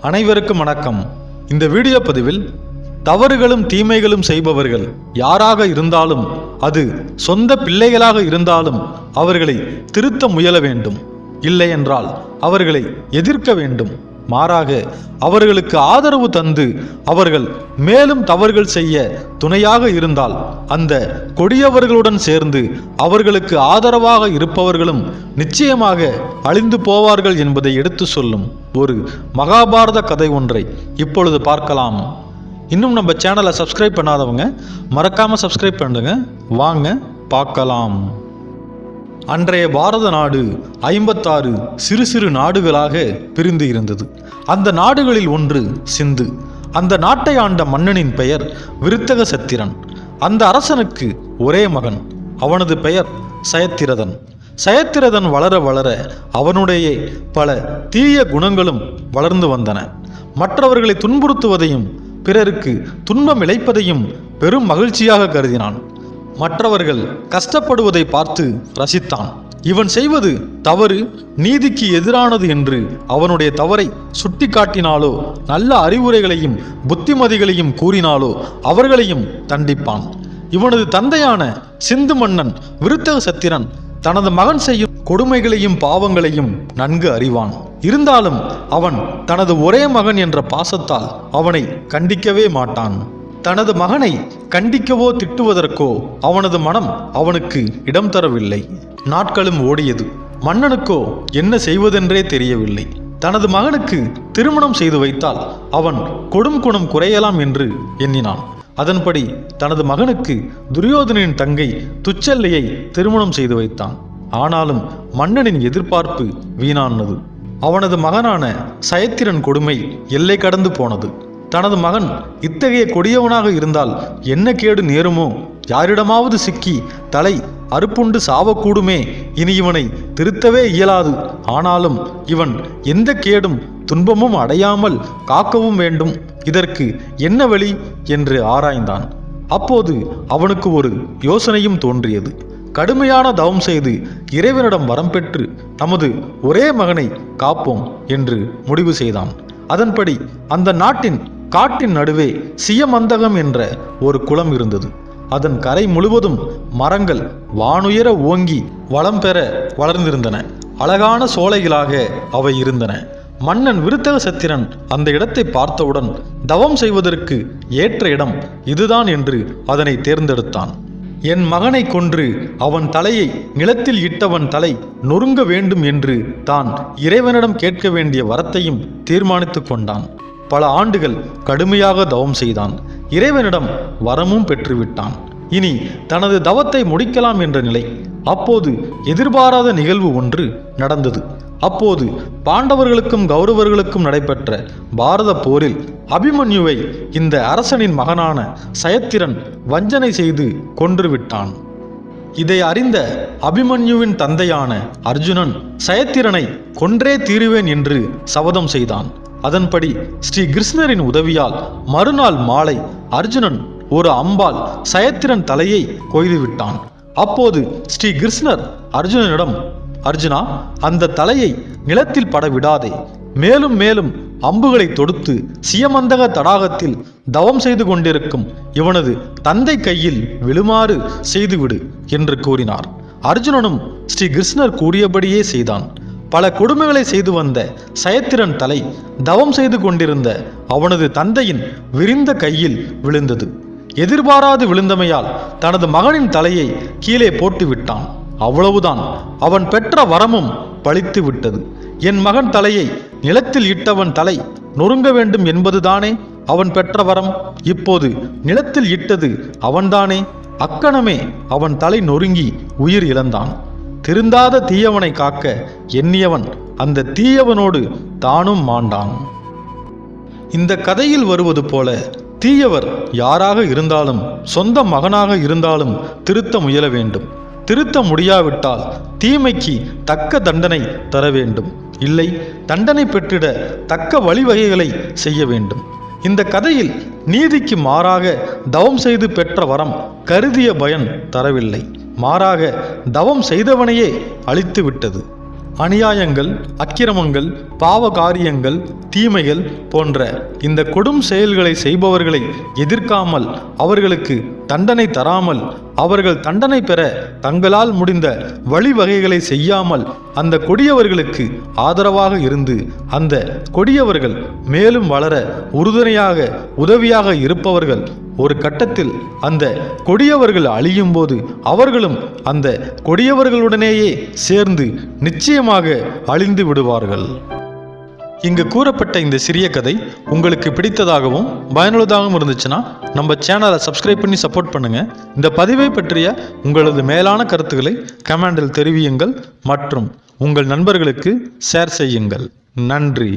அனைவருக்கும் வணக்கம். இந்த வீடியோ பதிவில் தவறுகளும் தீமைகளும் செய்பவர்கள் யாராக இருந்தாலும் அது சொந்த பிள்ளைகளாக இருந்தாலும் அவர்களை திருத்த முயல வேண்டும். இல்லை என்றால் அவர்களை எதிர்க்க வேண்டும். மாறாக அவர்களுக்கு ஆதரவு தந்து அவர்கள் மேலும் தவறுகள் செய்ய துணையாக இருந்தால் அந்த கொடியவர்களுடன் சேர்ந்து அவர்களுக்கு ஆதரவாக இருப்பவர்களும் நிச்சயமாக அழிந்து போவார்கள் என்பதை எடுத்து சொல்லும் ஒரு மகாபாரத கதை ஒன்றை இப்பொழுது பார்க்கலாம். இன்னும் நம்ம சேனலை சப்ஸ்கிரைப் பண்ணாதவங்க மறக்காமல் சப்ஸ்கிரைப் பண்ணுங்க. வாங்க பார்க்கலாம். அன்றைய பாரத நாடு ஐம்பத்தாறு சிறு சிறு நாடுகளாக பிரிந்து இருந்தது. அந்த நாடுகளில் ஒன்று சிந்து. அந்த நாட்டை ஆண்ட மன்னனின் பெயர் விருத்தக சத்திரன். அந்த அரசனுக்கு ஒரே மகன். அவனது பெயர் சயத்திரதன். சயத்திரதன் வளர வளர அவனுடைய பல தீய குணங்களும் வளர்ந்து வந்தன. மற்றவர்களை துன்புறுத்துவதையும் பிறருக்கு துன்பம் இழைப்பதையும் பெரும் மகிழ்ச்சியாக கருதினான். மற்றவர்கள் கஷ்டப்படுவதை பார்த்து ரசித்தான். இவன் செய்வது தவறு நீதிக்கு எதிரானது என்று அவனுடைய தவறை சுட்டிக்காட்டினாலோ நல்ல அறிவுரைகளையும் புத்திமதிகளையும் கூறினாலோ அவர்களையும் தண்டிப்பான். இவனது தந்தையான சிந்து மன்னன் விருத்தக சத்திரன் தனது மகன் செய்யும் கொடுமைகளையும் பாவங்களையும் நன்கு அறிவான். இருந்தாலும் அவன் தனது ஒரே மகன் என்ற பாசத்தால் அவனை கண்டிக்கவே மாட்டான். தனது மகனை கண்டிக்கவோ திட்டுவதற்கோ அவனது மனம் அவனுக்கு இடம் தரவில்லை. நாட்களும் ஓடியது. மன்னனுக்கோ என்ன செய்வதென்றே தெரியவில்லை. தனது மகனுக்கு திருமணம் செய்து வைத்தால் அவன் கொடும் குணம் குறையலாம் என்று எண்ணினான். அதன்படி தனது மகனுக்கு துரியோதனின் தங்கை துச்சல்லையை திருமணம் செய்து வைத்தான். ஆனாலும் மன்னனின் எதிர்பார்ப்பு வீணானது. அவனது மகனான சயத்திரன் கொடுமை எல்லை கடந்து போனது. தனது மகன் இத்தகைய கொடியவனாக இருந்தால் என்ன கேடு நேருமோ? யாரிடமாவது சிக்கி தலை அறுப்புண்டு சாவக்கூடுமே? இனி இவனை திருத்தவே இயலாது. ஆனாலும் இவன் எந்த கேடும் துன்பமும் அடையாமல் காக்கவும் வேண்டும். இதற்கு என்ன வழி? என்று ஆராய்ந்தான். அப்போது அவனுக்கு ஒரு யோசனையும் தோன்றியது. கடுமையான தவம் செய்து இறைவனிடம் வரம் பெற்று தமது ஒரே மகனை காப்போம் என்று முடிவு செய்தான். அதன்படி அந்த நாட்டின் காட்டின் நடுவே சியமந்தகம் என்ற ஒரு குளம் இருந்தது. அதன் கரை முழுவதும் மரங்கள் வானுயர ஓங்கி வளம் பெற வளர்ந்திருந்தன. அழகான சோலைகளாக அவை இருந்தன. மன்னன் விருத்தக சத்திரன் அந்த இடத்தை பார்த்தவுடன் தவம் செய்வதற்கு ஏற்ற இடம் இதுதான் என்று அதனை தேர்ந்தெடுத்தான். என் மகனை கொன்று அவன் தலையை நிலத்தில் இட்டவன் தலை நொறுங்க வேண்டும் என்று தான் இறைவனிடம் கேட்க வேண்டிய வரத்தையும் தீர்மானித்துக் கொண்டான். பல ஆண்டுகள் கடுமையாக தவம் செய்தான். இறைவனிடம் வரமும் பெற்றுவிட்டான். இனி தனது தவத்தை முடிக்கலாம் என்ற நிலை. அப்போது எதிர்பாராத நிகழ்வு ஒன்று நடந்தது. அப்போது பாண்டவர்களுக்கும் கௌரவர்களுக்கும் நடைபெற்ற பாரத போரில் அபிமன்யுவை இந்த அரசனின் மகனான சயத்திரன் வஞ்சனை செய்து கொன்றுவிட்டான். இதை அறிந்த அபிமன்யுவின் தந்தையான அர்ஜுனன் சயத்திரனை கொன்றே தீருவேன் என்று சபதம் செய்தான். அதன்படி ஸ்ரீ கிருஷ்ணரின் உதவியால் மறுநாள் மாலை அர்ஜுனன் ஒரு அம்பால் சயத்திரன் தலையை கொய்துவிட்டான். அப்போது ஸ்ரீ கிருஷ்ணர் அர்ஜுனனிடம் அர்ஜுனா அந்த தலையை நிலத்தில் பட விடாதே மேலும் மேலும் அம்புகளை தொடுத்து சியமந்தக தடாகத்தில் தவம் செய்து கொண்டிருக்கும் இவனது தந்தை கையில் விழுமாறு செய்துவிடு என்று கூறினார். அர்ஜுனனும் ஸ்ரீ கிருஷ்ணர் கூறியபடியே செய்தான். பல கொடுமைகளை செய்து வந்த சயத்திரன் தலை தவம் செய்து கொண்டிருந்த அவனது தந்தையின் விரிந்த கையில் விழுந்தது. எதிர்பாராது விழுந்தமையால் தனது மகனின் தலையை கீழே போட்டு விட்டான் அவ்வளவுதான் அவன் பெற்ற வரமும் பழித்து விட்டது. என் மகன் தலையை நிலத்தில் இட்டவன் தலை நொறுங்க வேண்டும் என்பதுதானே அவன் பெற்ற வரம்? இப்போது நிலத்தில் இட்டது அவன்தானே? அக்கணமே அவன் தலை நொறுங்கி உயிர் இழந்தான். திருந்தாத தீயவனை காக்க எண்ணியவன் அந்த தீயவனோடு தானும் மாண்டான். இந்த கதையில் வருவது போல தீயவர் யாராக இருந்தாலும் சொந்த மகனாக இருந்தாலும் திருத்த முயல வேண்டும். திருத்த முடியாவிட்டால் தீமைக்கு தக்க தண்டனை தர வேண்டும். இல்லை தண்டனை பெற்றிட தக்க வழிவகைகளை செய்ய வேண்டும். இந்த கதையில் நீதிக்கு மாறாக தவம் செய்து பெற்ற வரம் கருதிய பயன் தரவில்லை. மாறாக தவம் செய்தவனையே அழித்து விட்டது. அநியாயங்கள் அக்கிரமங்கள் பாவ காரியங்கள் தீமைகள் போன்ற இந்த கொடும் செயல்களை செய்பவர்களை எதிர்க்காமல் அவர்களுக்கு தண்டனை தராமல் அவர்கள் தண்டனை பெற தங்களால் முடிந்த வழிவகைகளை செய்யாமல் அந்த கொடியவர்களுக்கு ஆதரவாக இருந்து அந்த கொடியவர்கள் மேலும் வளர உறுதுணையாக உதவியாக இருப்பவர்கள் ஒரு கட்டத்தில் அந்த கொடியவர்கள் அழியும் போது அவர்களும் அந்த கொடியவர்களுடனேயே சேர்ந்து நிச்சயமாக அழிந்து விடுவார்கள். இங்கு கூறப்பட்ட இந்த சிறிய கதை உங்களுக்கு பிடித்ததாகவும் பயனுள்ளதாகவும் இருந்துச்சுன்னா நம்ம சேனலை சப்ஸ்கிரைப் பண்ணி சப்போர்ட் பண்ணுங்கள் இந்த பதிவை பற்றிய உங்களது மேலான கருத்துக்களை கமெண்டில் தெரிவியுங்கள் மற்றும் உங்கள் நண்பர்களுக்கு ஷேர் செய்யுங்கள். நன்றி.